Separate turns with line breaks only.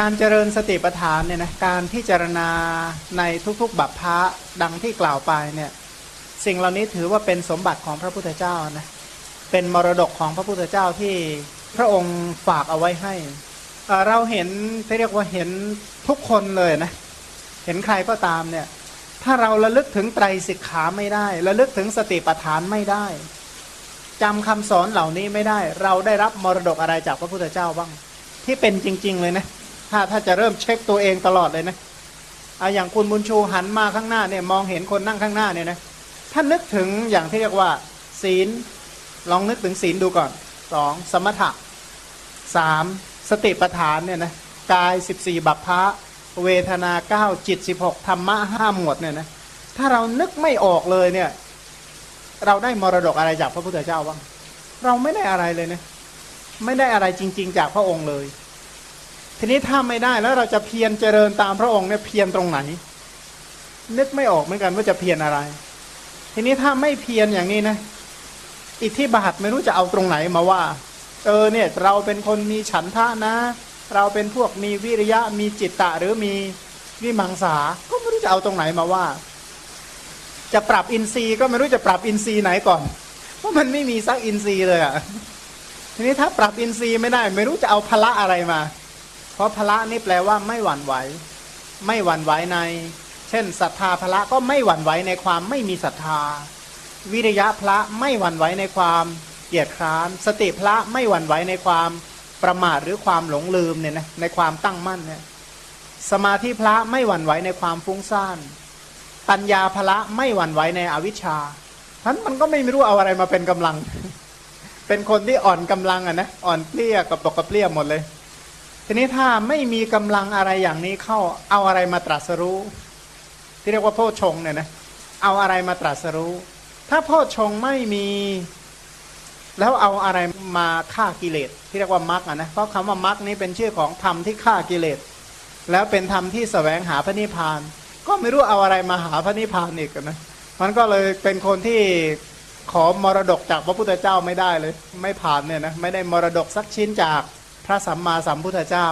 การเจริญสติปัฏฐานเนี่ยนะการพิจารณาในทุกๆ บัพพะดังที่กล่าวไปเนี่ยสิ่งเหล่านี้ถือว่าเป็นสมบัติของพระพุทธเจ้านะเป็นมรดกของพระพุทธเจ้าที่พระองค์ฝากเอาไว้ให้เราเห็นที่เรียกว่าเห็นทุกคนเลยนะเห็นใครก็ตามเนี่ยถ้าเราระลึกถึงไตรสิกขาไม่ได้ระลึกถึงสติปัฏฐานไม่ได้จำคำสอนเหล่านี้ไม่ได้ เราได้รับมรดกอะไรจากพระพุทธเจ้าบ้าง ที่เป็นจริง ๆ เลยนะ ถ้าถ้าจะเริ่มเช็คตัวเองตลอดเลยนะอาอย่างคุณบุญชูหันมาข้างหน้าเนี่ยมองเห็นคนนั่งข้างหน้าเนี่ยนะถ้านนึกถึงอย่างที่เรียกว่า ศีลลองนึกถึงศีลดูก่อนสองสมถะสามสติปัฏฐานเนี่ยนะกายสิบสี่บัพพะเวทนาเก้าจิตสิบหกธรรมะห้าหมวดเนี่ยนะถ้าเรานึกไม่ออกเลยเนี่ย เราได้มรดกอะไรจากพระพุทธเจ้าบ้างเราไม่ได้อะไรเลยนะไม่ได้อะไรจริง ๆ จากพระองค์เลย ทีนี้ถ้าไม่ได้แล้วเราจะเพียรเจริญตามพระองค์เนี่ยเพียรตรงไหน นึกไม่ออกเหมือนกันว่าจะเพียรอะไร ทีนี้ถ้าไม่เพียรอย่างนี้นะ อิทธิบาทไม่รู้จะเอาตรงไหนมาว่า เออเนี่ยเราเป็นคนมีฉันทะนะ เราเป็นพวกมีวิริยะมีจิตตะหรือมีวิมังสา ก็ไม่รู้จะเอาตรงไหนมาว่า จะปรับอินทรีย์ก็ไม่รู้จะปรับอินทรีย์ไหนก่อนเพราะมันไม่มีสักอินทรีย์เลยอะ่ะทีนี้ถ้าปรับอินทรีย์ไม่ได้ ไม่รู้จะเอาพละอะไรมา ราะพละนี่แปลว่าไม่หวั่นไหว ไม่หวั่นไหวใน เช่นศรัทธาพละก็ไม่หวั่นไหวในความไม่มีศรัทธา วิริยะพระไม่หวั่นไหวในความเกียจคร้าน สติพระไม่หวั่นไหวในความประมาทหรือความหลงลืมเนี่ยนะในความตั้งมั่นเนี่ยสมาธิพระไม่หวั่นไหวในความฟุ้งซ่านปัญญาพละไม่หวั่นไหวในอวิชชาฉะนั้นมันก็ไม่รู้เอาอะไรมาเป็นกำลัง เป็นคนที่อ่อนกำลังอะนะอ่อนเปลี้ยกับตกกระเปรี้ยหมดเลย ทีนี้ถ้าไม่มีกำลังอะไรอย่างนี้เข้าเอาอะไรมาตรัสรู้ ที่เรียกว่าโพชงเนี่ยนะเอาอะไรมาตรัสรู้ ถ้าโพชงไม่มีแล้วเอาอะไรมาฆ่ากิเลสที่เรียกว่ามรรคอะนะเพราะคำว่ามรรคนี้เป็นชื่อของธรรมที่ฆ่ากิเลสแล้วเป็นธรรมที่แสวงหาพระนิพพาน ก็ไม่รู้เอาอะไรมาหาพระนิพพานอีกนะมันก็เลยเป็นคนที่ขอมรดกจากพระพุทธเจ้าไม่ได้เลย ไม่ผ่านเนี่ยนะไม่ได้มรดกสักชิ้นจาก พระสัมมาสัมพุทธเจ้า